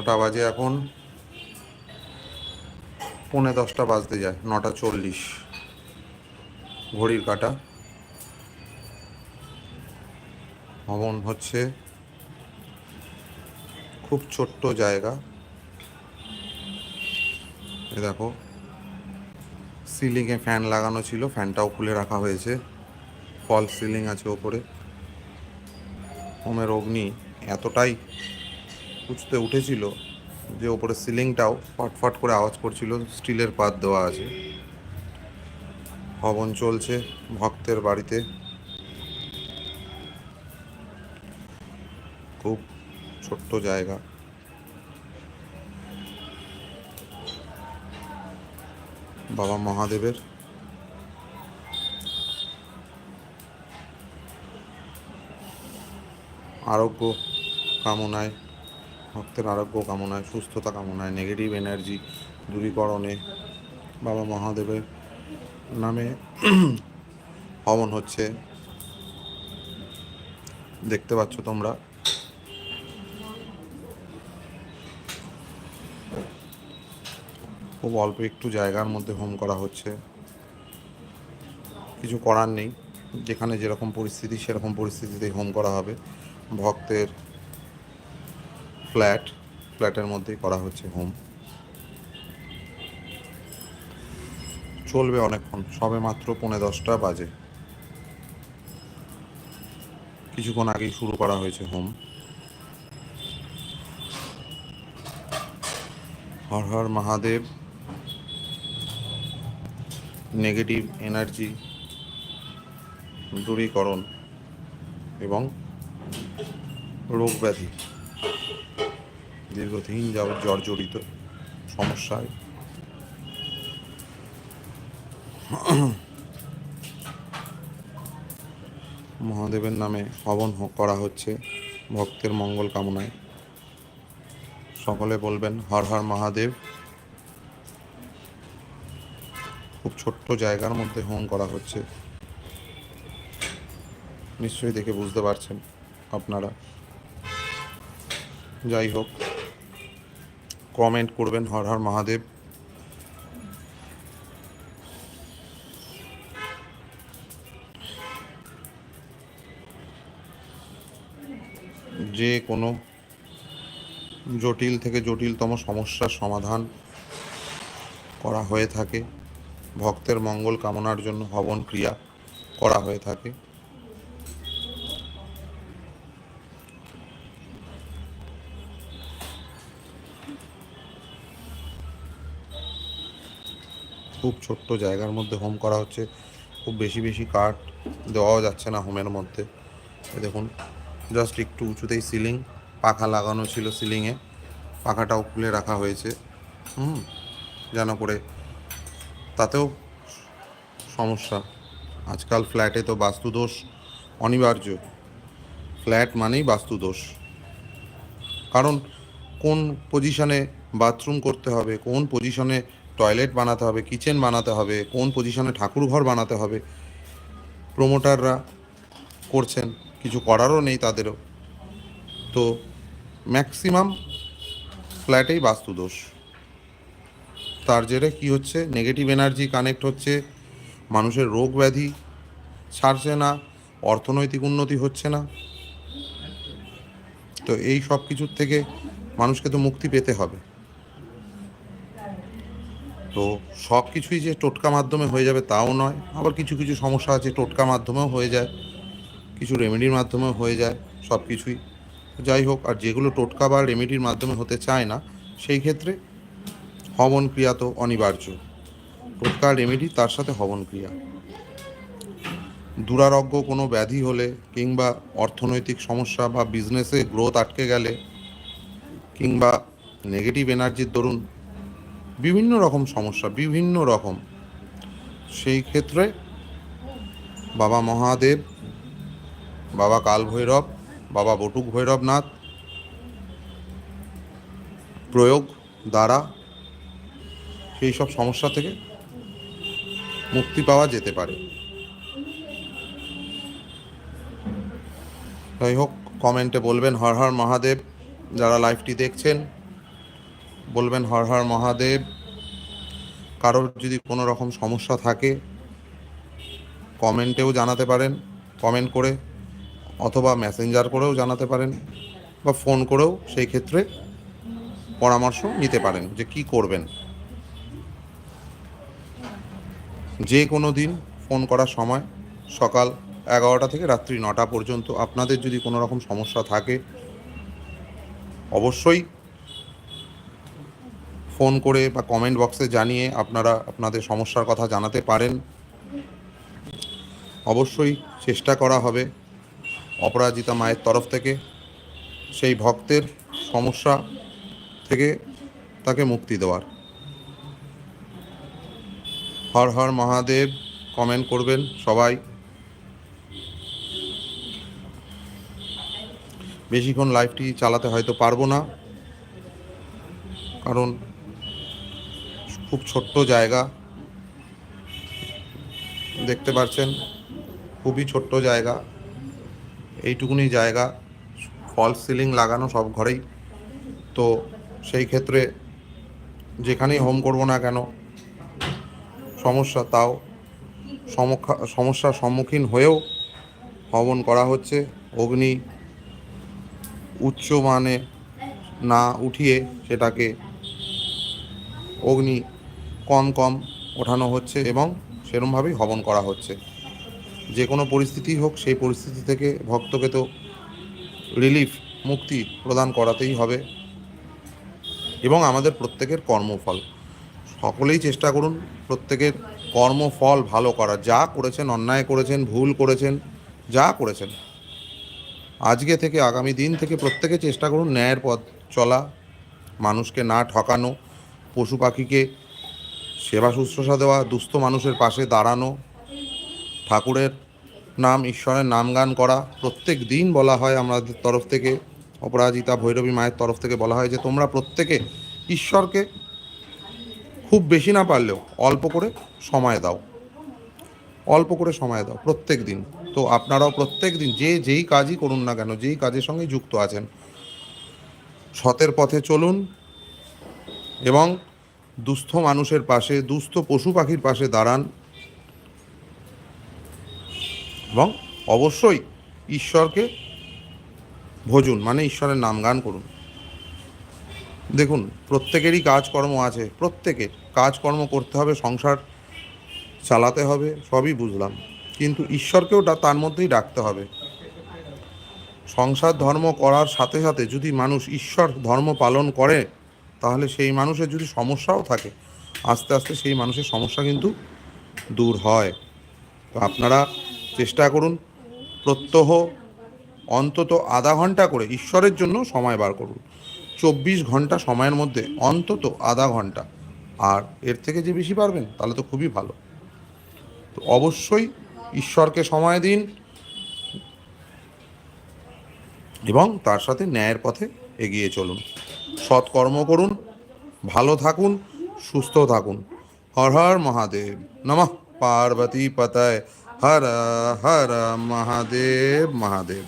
কটা বাজে এখন। পৌনে দশটা বাজতে যায়, নটা চল্লিশ। ঘড়ির কাটা। ভবন হচ্ছে খুব ছোট্ট জায়গা। এ দেখো, সিলিংয়ে ফ্যান লাগানো ছিল, ফ্যানটাও খুলে রাখা হয়েছে। ফল সিলিং আছে ওপরে। হোমের অগ্নি এতটাই উঁচুতে উঠেছিল যে ওপরে সিলিংটাও ফটফট করে আওয়াজ করছিল, স্টিলের পাত দেওয়া আছে। হবন চলছে ভক্তের বাড়িতে। খুব ছোট্ট জায়গা। বাবা মহাদেবের। আরোগ্য কামনায় ভক্তের আরোগ্য কামনায়, সুস্থতা কামনায় নেগেটিভ এনার্জি দূরীকরণে বাবা মহাদেবের নামে হবন হচ্ছে। দেখতে পাচ্ছ তোমরা। খুব অল্প একটু জায়গার মধ্যে হোম করা হচ্ছে। কিছু করার নেই। যেখানে যেরকম পরিস্থিতি, সেরকম পরিস্থিতিতেই হোম করা হবে। ভক্তের ফ্ল্যাট, ফ্ল্যাটের মধ্যেই করা হচ্ছে হোম। চলবে অনেকক্ষণ, সবে মাত্র পৌনে দশটা বাজে। কিছুক্ষণ আগেই শুরু করা হয়েছে হোম। হর হর মহাদেব। নেগেটিভ এনার্জি দূরীকরণ এবং রোগ ব্যাধি। দীর্ঘদিন যাবৎ জর্জরিত সমস্যায়। মহাদেবের নামে হবন করা হচ্ছে ভক্তের মঙ্গল কামনায়। সকলে বলবেন, হর হর মহাদেব। খুব ছোট্ট জায়গার মধ্যে হোম করা হচ্ছে। নিশ্চয়ই দেখে বুঝতে পারছেন আপনারা। যাই হোক কমেন্ট করবেন, হর হর মহাদেব। যে কোনো জটিল থেকে জটিলতম সমস্যার সমাধান করা হয়ে থাকে। ভক্তের মঙ্গল কামনার জন্য হবন ক্রিয়া করা হয়ে থাকে। খুব ছোট্ট জায়গার মধ্যে হোম করা হচ্ছে। খুব বেশি বেশি কাঠ দেওয়াও যাচ্ছে না হোমের মধ্যে। দেখুন জাস্ট একটু উঁচুতেই সিলিং পাখা লাগানো ছিল সিলিংয়ে পাখাটাও খুলে রাখা হয়েছে। হুম, যেন করে। তাতেও সমস্যা। আজকাল ফ্ল্যাটে তো বাস্তুদোষ অনিবার্য। ফ্ল্যাট মানেই বাস্তুদোষ। কারণ কোন পজিশনে বাথরুম করতে হবে, কোন পজিশনে টয়লেট বানাতে হবে কিচেন বানাতে হবে, কোন পজিশনে ঠাকুর ঘর বানাতে হবে। প্রোমোটাররা করছেন, কিছু করারও নেই তাদেরও। তো ম্যাক্সিমাম ফ্ল্যাটেই বাস্তুদোষ। তার জেরে কী হচ্ছে? নেগেটিভ এনার্জি কানেক্ট হচ্ছে, মানুষের রোগ ব্যাধি ছাড়ছে না, অর্থনৈতিক উন্নতি হচ্ছে না। তো এই সব কিছুর থেকে মানুষকে তো মুক্তি পেতে হবে। তো সব কিছুই যে টোটকা মাধ্যমে হয়ে যাবে তাও নয়। আবার কিছু কিছু সমস্যা আছে, টোটকা মাধ্যমেও হয়ে যায়, কিছু রেমেডির মাধ্যমেও হয়ে যায় সব কিছুই। যাই হোক, আর যেগুলো টোটকা বা রেমেডির মাধ্যমে হতে চায় না, সেই ক্ষেত্রে হবন ক্রিয়া তো অনিবার্য। টোটকা রেমেডি তার সাথে হবন ক্রিয়া। দুরারোগ্য কোনো ব্যাধি হলে কিংবা অর্থনৈতিক সমস্যা বা বিজনেসে গ্রোথ আটকে গেলে কিংবা নেগেটিভ এনার্জির দরুন বিভিন্ন রকম সমস্যা, বিভিন্ন রকম। সেই ক্ষেত্রে বাবা মহাদেব, বাবা কাল ভৈরব বাবা বটুক ভৈরবনাথ প্রয়োগ দ্বারা সেই সব সমস্যা থেকে মুক্তি পাওয়া যেতে পারে। যাই হোক, কমেন্টে বলবেন, হর হর মহাদেব, যারা লাইভটি দেখছেন বলবেন, হর হর মহাদেব, কারোর যদি কোনো রকম সমস্যা থাকে, কমেন্টেও জানাতে পারেন, কমেন্ট করে অথবা মেসেঞ্জার করেও জানাতে পারেন বা ফোন করেও সেই ক্ষেত্রে পরামর্শ নিতে পারেন যে কি করবেন। যে কোনো দিন ফোন করার সময় সকাল এগারোটা থেকে রাত্রি নটা পর্যন্ত আপনাদের যদি কোনো রকম সমস্যা থাকে, অবশ্যই ফোন করে বা কমেন্ট বক্সে জানিয়ে আপনারা আপনাদের সমস্যার কথা জানাতে পারেন। অবশ্যই চেষ্টা করা হবে অপরাজিতা মায়ের তরফ থেকে। সেই ভক্তের সমস্যা থেকে তাকে মুক্তি দেওয়ার। হর হর মহাদেব কমেন্ট করবেন সবাই। বেশিক্ষণ লাইভটি চালাতে হয়তো পারব না। কারণ খুব ছোট্ট জায়গা। দেখতে পাচ্ছেন খুবই ছোট্ট জায়গা। এইটুকুনি জায়গা, ফল সিলিং লাগানো সব ঘরেই। তো সেই ক্ষেত্রে যেখানেই হোম করব না কেন, সমস্যা তাও সমক্ষা- সমস্যার সম্মুখীন হয়েও হবন করা হচ্ছে। অগ্নি উচ্চ মানে না উঠিয়ে সেটাকে অগ্নি কম কম ওঠানো হচ্ছে এবং সেরমভাবেই হবন করা হচ্ছে। যে কোনো পরিস্থিতি হোক, সেই পরিস্থিতি থেকে ভক্তকে তো রিলিফ মুক্তি প্রদান করাতেই হবে। এবং আমাদের প্রত্যেকের কর্মফল। সকলেই চেষ্টা করুন প্রত্যেকের কর্মফল ভালো করা। যা করেছেন, অন্যায় করেছেন, ভুল করেছেন, যা করেছেন। আজকে থেকে, আগামী দিন থেকে প্রত্যেকে চেষ্টা করুন ন্যায়ের পথ চলা, মানুষকে না ঠকানো, পশু পাখিকে সেবা শুশ্রূষা দেওয়া, দুস্থ মানুষের পাশে দাঁড়ানো, ঠাকুরের নাম, ঈশ্বরের নাম গান করা, প্রত্যেক দিন বলা হয় আমাদের তরফ থেকে, অপরাজিতা ভৈরবী মায়ের তরফ থেকে বলা হয় যে তোমরা প্রত্যেকে ঈশ্বরকে খুব বেশি না পারলেও অল্প করে সময় দাও। অল্প করে সময় দাও, প্রত্যেক দিন। তো আপনারাও প্রত্যেক দিন যে যেই কাজই করুন না কেন, যেই কাজের সঙ্গে যুক্ত আছেন, সতের পথে চলুন এবং দুস্থ মানুষের পাশে, দুস্থ পশু পাখির পাশে দাঁড়ান। এবং অবশ্যই ঈশ্বরকে ভজুন মানে ঈশ্বরের নাম গান করুন। দেখুন, প্রত্যেকেরই কাজকর্ম আছে, প্রত্যেকের কাজকর্ম করতে হবে, সংসার চালাতে হবে, সবই বুঝলাম। কিন্তু ঈশ্বরকেও তার মধ্যেই ডাকতে হবে। সংসার ধর্ম করার সাথে সাথে যদি মানুষ ঈশ্বর ধর্ম পালন করে তাহলে সেই মানুষের যদি সমস্যাও থাকে, আস্তে আস্তে সেই মানুষের সমস্যা কিন্তু দূর হয়। তো আপনারা চেষ্টা করুন, প্রত্যহ অন্তত আধা ঘণ্টা করে ঈশ্বরের জন্য সময় বার করুন। চব্বিশ ঘণ্টা সময়ের মধ্যে অন্তত আধা ঘণ্টা। আর এর থেকে যে বেশি পারবেন, তাহলে তো খুবই ভালো। তো অবশ্যই ঈশ্বরকে সময় দিন এবং তার সাথে ন্যায়ের পথে এগিয়ে চলুন। সৎকর্ম করুন, ভালো থাকুন, সুস্থ থাকুন। হর হর মহাদেব, নমঃ পার্বতী পতায়। হর হর মহাদেব মহাদেব।